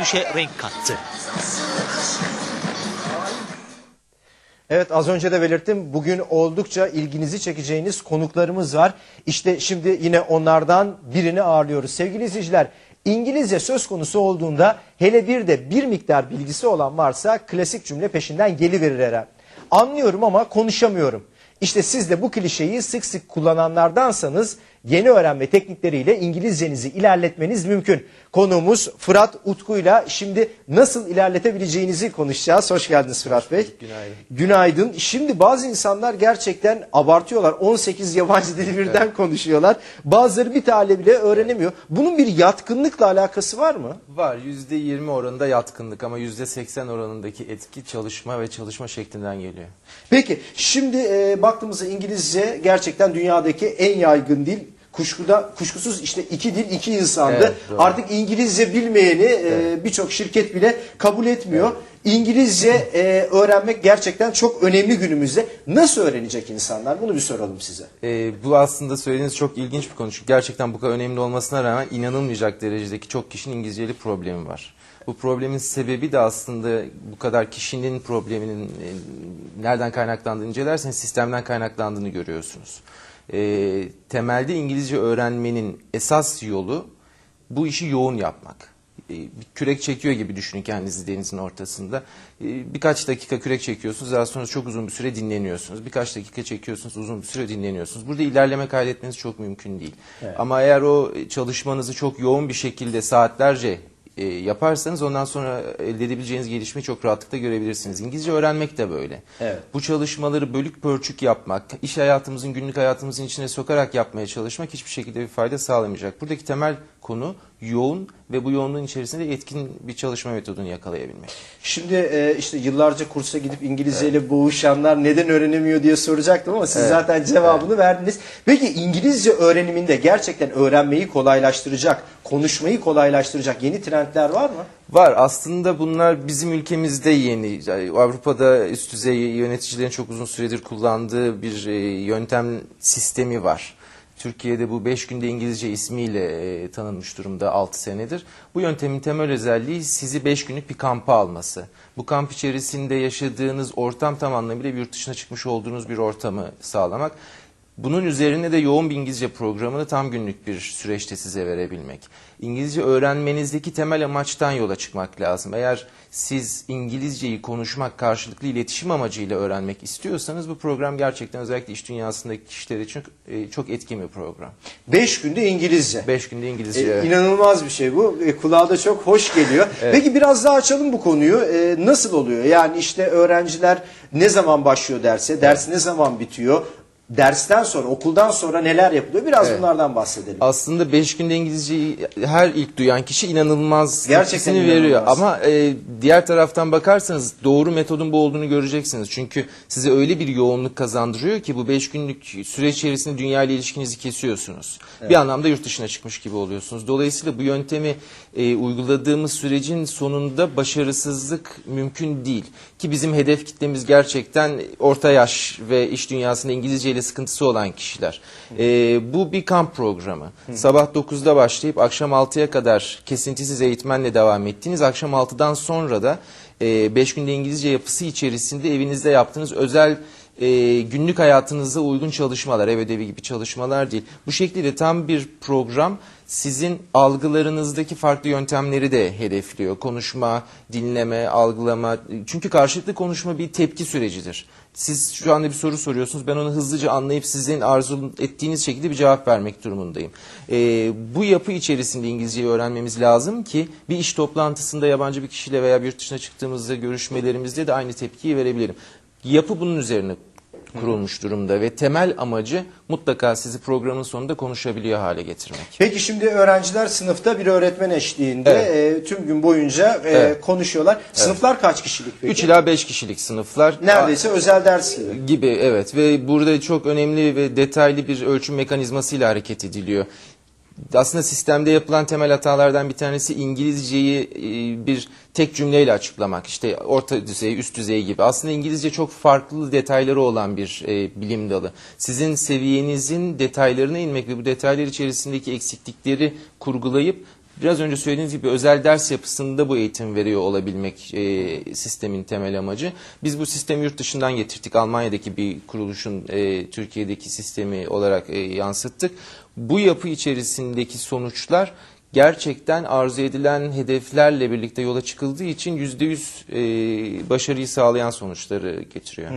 görünüşe renk kattı. Evet az önce de belirttim. Bugün oldukça ilginizi çekeceğiniz konuklarımız var. İşte şimdi yine onlardan birini ağırlıyoruz. Sevgili izleyiciler İngilizce söz konusu olduğunda hele bir de bir miktar bilgisi olan varsa klasik cümle peşinden geliverir herhalde. Anlıyorum ama konuşamıyorum. İşte siz de bu klişeyi sık sık kullananlardansanız yeni öğrenme teknikleriyle İngilizcenizi ilerletmeniz mümkün. Konuğumuz Fırat Utku'yla şimdi nasıl ilerletebileceğinizi konuşacağız. Hoş geldiniz Fırat Bey. Günaydın. Günaydın. Şimdi bazı insanlar gerçekten abartıyorlar. 18 yabancı dili birden konuşuyorlar. Bazıları bir tane bile öğrenemiyor. Bunun bir yatkınlıkla alakası var mı? Var %20 oranında yatkınlık ama %80 oranındaki etki çalışma ve çalışma şeklinden geliyor. Peki şimdi e, baktığımızda İngilizce gerçekten dünyadaki en yaygın dil. Kuşkuda kuşkusuz işte iki dil iki insandı. Evet, doğru. Artık İngilizce bilmeyeni e, birçok şirket bile kabul etmiyor. İngilizce e, öğrenmek gerçekten çok önemli günümüzde. Nasıl öğrenecek insanlar? Bunu bir soralım size. Ee, bu aslında söylediğiniz çok ilginç bir konu. Çünkü gerçekten bu kadar önemli olmasına rağmen inanılmayacak derecedeki çok kişinin İngilizceli problemi var. Bu problemin sebebi de aslında bu kadar kişinin probleminin e, nereden kaynaklandığını incelerseniz sistemden kaynaklandığını görüyorsunuz. Ee, temelde İngilizce öğrenmenin esas yolu bu işi yoğun yapmak. Ee, bir kürek çekiyor gibi düşünün kendinizi denizin ortasında. Ee, Birkaç dakika kürek çekiyorsunuz, daha sonra çok uzun bir süre dinleniyorsunuz. Birkaç dakika çekiyorsunuz, uzun bir süre dinleniyorsunuz. Burada ilerleme kaydetmeniz çok mümkün değil. Ama eğer o çalışmanızı çok yoğun bir şekilde saatlerce e, yaparsanız ondan sonra elde edebileceğiniz gelişmeyi çok rahatlıkla görebilirsiniz. İngilizce öğrenmek de böyle. Evet. Bu çalışmaları bölük pörçük yapmak, iş hayatımızın, günlük hayatımızın içine sokarak yapmaya çalışmak hiçbir şekilde bir fayda sağlamayacak. Buradaki temel konu yoğun ve bu yoğunluğun içerisinde etkin bir çalışma metodunu yakalayabilmek. Şimdi e, işte yıllarca kursa gidip İngilizceyle boğuşanlar neden öğrenemiyor diye soracaktım ama siz Evet. zaten cevabını verdiniz. Peki İngilizce öğreniminde gerçekten öğrenmeyi kolaylaştıracak, konuşmayı kolaylaştıracak yeni trendler var mı? Var aslında bunlar bizim ülkemizde yeni. Avrupa'da üst düzey yöneticilerin çok uzun süredir kullandığı bir e, yöntem sistemi var. Türkiye'de bu 5 günde İngilizce ismiyle e, tanınmış durumda 6 senedir. Bu yöntemin temel özelliği sizi 5 günlük bir kampa alması. Bu kamp içerisinde yaşadığınız ortam tam anlamıyla yurt dışına çıkmış olduğunuz bir ortamı sağlamak. Bunun üzerine de yoğun bir İngilizce programını tam günlük bir süreçte size verebilmek. İngilizce öğrenmenizdeki temel amaçtan yola çıkmak lazım. Eğer siz İngilizceyi konuşmak, karşılıklı iletişim amacıyla öğrenmek istiyorsanız bu program gerçekten özellikle iş dünyasındaki kişiler için e, çok etkin bir program. 5 günde İngilizce. 5 günde İngilizce. E, evet. inanılmaz bir şey bu. E, kulağa da çok hoş geliyor. Peki biraz daha açalım bu konuyu. E, nasıl oluyor? Yani işte öğrenciler ne zaman başlıyor derse, ders ne zaman bitiyor? Dersten sonra, okuldan sonra neler yapılıyor? Biraz Evet. bunlardan bahsedelim. Aslında 5 günde İngilizceyi her ilk duyan kişi inanılmaz Gerçekten etkisini veriyor. inanılmaz. Ama e, diğer taraftan bakarsanız doğru metodun bu olduğunu göreceksiniz. Çünkü size öyle bir yoğunluk kazandırıyor ki bu 5 günlük süre içerisinde dünya ile ilişkinizi kesiyorsunuz. Bir anlamda yurt dışına çıkmış gibi oluyorsunuz. Dolayısıyla bu yöntemi e, uyguladığımız sürecin sonunda başarısızlık mümkün değil. Ki bizim hedef kitlemiz gerçekten orta yaş ve iş dünyasında İngilizce ile sıkıntısı olan kişiler. E, bu bir kamp programı. Sabah 9'da başlayıp akşam 6'ya kadar kesintisiz eğitmenle devam ettiğiniz akşam 6'dan sonra da 5 günde İngilizce yapısı içerisinde evinizde yaptığınız özel e, günlük hayatınıza uygun çalışmalar, ev ödevi gibi çalışmalar değil. Bu şekilde tam bir program sizin algılarınızdaki farklı yöntemleri de hedefliyor. Konuşma, dinleme, algılama. Çünkü karşılıklı konuşma bir tepki sürecidir. Siz şu anda bir soru soruyorsunuz. Ben onu hızlıca anlayıp sizin arzu ettiğiniz şekilde bir cevap vermek durumundayım. Ee, bu yapı içerisinde İngilizceyi öğrenmemiz lazım ki bir iş toplantısında yabancı bir kişiyle veya bir yurt dışına çıktığımızda görüşmelerimizde de aynı tepkiyi verebilirim. Yapı bunun üzerine kurulmuş durumda ve temel amacı mutlaka sizi programın sonunda konuşabiliyor hale getirmek. Peki şimdi öğrenciler sınıfta bir öğretmen eşliğinde Evet. e, tüm gün boyunca e, Evet. konuşuyorlar. Sınıflar kaç kişilik peki? 3 ila 5 kişilik sınıflar. Neredeyse özel ders gibi. gibi evet ve burada çok önemli ve detaylı bir ölçüm mekanizmasıyla hareket ediliyor. Aslında sistemde yapılan temel hatalardan bir tanesi İngilizceyi e, bir tek cümleyle açıklamak. İşte orta düzey, üst düzey gibi. Aslında İngilizce çok farklı detayları olan bir e, bilim dalı. Sizin seviyenizin detaylarına inmek ve bu detaylar içerisindeki eksiklikleri kurgulayıp Biraz önce söylediğiniz gibi özel ders yapısında bu eğitim veriyor olabilmek e, sistemin temel amacı. Biz bu sistemi yurt dışından getirdik. Almanya'daki bir kuruluşun e, Türkiye'deki sistemi olarak e, yansıttık. Bu yapı içerisindeki sonuçlar gerçekten arzu edilen hedeflerle birlikte yola çıkıldığı için yüzde yüz e, başarıyı sağlayan sonuçları getiriyor.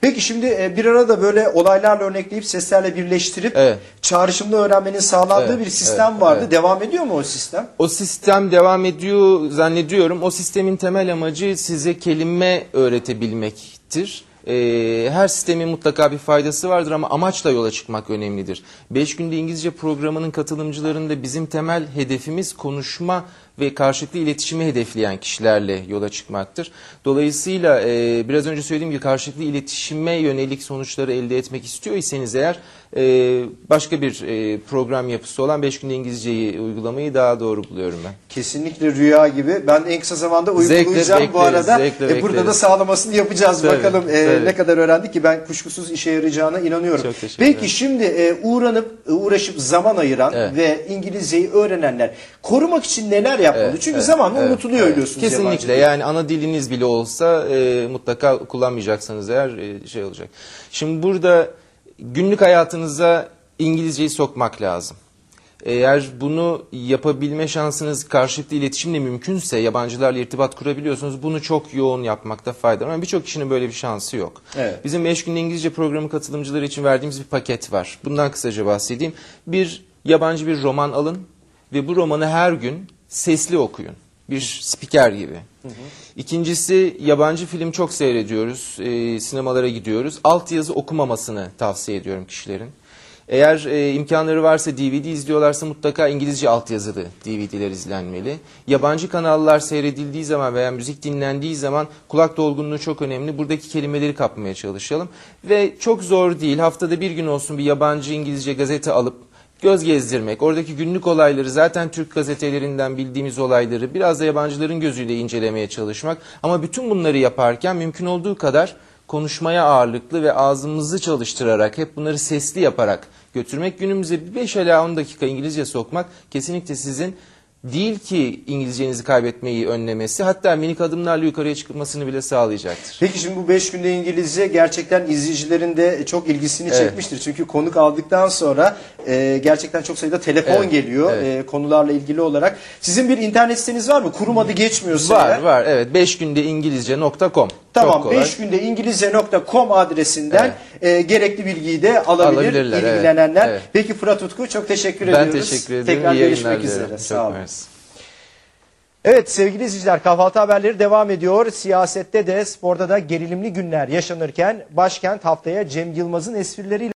Peki şimdi e, bir arada böyle olaylarla örnekleyip seslerle birleştirip Evet. çağrışımlı öğrenmenin sağlandığı Evet, bir sistem evet, vardı. evet. Devam ediyor mu o sistem? O sistem devam ediyor zannediyorum. O sistemin temel amacı size kelime öğretebilmektir. Ee, her sistemin mutlaka bir faydası vardır ama amaçla yola çıkmak önemlidir. 5 günde İngilizce programının katılımcılarında bizim temel hedefimiz konuşma ve karşılıklı iletişimi hedefleyen kişilerle yola çıkmaktır. Dolayısıyla e, biraz önce söylediğim gibi karşılıklı iletişime yönelik sonuçları elde etmek istiyorsanız eğer e, başka bir e, program yapısı olan 5 günde İngilizceyi uygulamayı daha doğru buluyorum ben. Kesinlikle rüya gibi. Ben en kısa zamanda uygulayacağım bu arada. zevkle E, burada da sağlamasını yapacağız. Tabii, Bakalım e, ne kadar öğrendik ki ben kuşkusuz işe yarayacağına inanıyorum. Çok teşekkür Peki ederim. şimdi e, uğranıp e, uğraşıp zaman ayıran Evet. ve İngilizceyi öğrenenler korumak için neler yapmalı? Evet, Çünkü evet, zamanla evet, unutuluyor evet. biliyorsunuz. yabancı Kesinlikle dil. yani ana diliniz bile olsa e, mutlaka kullanmayacaksanız eğer e, şey olacak. Şimdi burada günlük hayatınıza İngilizceyi sokmak lazım. Eğer bunu yapabilme şansınız karşılıklı iletişimle mümkünse yabancılarla irtibat kurabiliyorsunuz. Bunu çok yoğun yapmakta fayda var. Ama birçok kişinin böyle bir şansı yok. Evet. Bizim 5 günde İngilizce programı katılımcıları için verdiğimiz bir paket var. Bundan kısaca bahsedeyim. Bir yabancı bir roman alın ve bu romanı her gün sesli okuyun. Bir spiker gibi. İkincisi yabancı film çok seyrediyoruz. E, sinemalara gidiyoruz. Altyazı okumamasını tavsiye ediyorum kişilerin. Eğer e, imkanları varsa DVD izliyorlarsa mutlaka İngilizce altyazılı DVD'ler izlenmeli. Yabancı kanallar seyredildiği zaman veya müzik dinlendiği zaman kulak dolgunluğu çok önemli. Buradaki kelimeleri kapmaya çalışalım. Ve çok zor değil. Haftada bir gün olsun bir yabancı İngilizce gazete alıp göz gezdirmek, oradaki günlük olayları zaten Türk gazetelerinden bildiğimiz olayları biraz da yabancıların gözüyle incelemeye çalışmak. Ama bütün bunları yaparken mümkün olduğu kadar konuşmaya ağırlıklı ve ağzımızı çalıştırarak hep bunları sesli yaparak götürmek günümüze 5 ila 10 dakika İngilizce sokmak kesinlikle sizin değil ki İngilizcenizi kaybetmeyi önlemesi hatta minik adımlarla yukarıya çıkmasını bile sağlayacaktır. Peki şimdi bu 5 günde İngilizce gerçekten izleyicilerin de çok ilgisini Evet. çekmiştir. Çünkü konuk aldıktan sonra e, gerçekten çok sayıda telefon Evet, geliyor evet. e, konularla ilgili olarak. Sizin bir internet siteniz var mı? Kurum adı geçmiyorsa Var eğer. var evet 5 günde İngilizce.com Tamam Çok kolay. 5 günde İngilizce.com adresinden e, gerekli bilgiyi de alabilir Alabilirler, evet, ilgilenenler. evet. Peki Fırat Utku çok teşekkür Ben ediyoruz. teşekkür ederim. Tekrar İyi görüşmek üzere. dilerim. Sağ olun. mersi. Evet sevgili izleyiciler kahvaltı haberleri devam ediyor. Siyasette de sporda da gerilimli günler yaşanırken başkent haftaya Cem Yılmaz'ın esprileriyle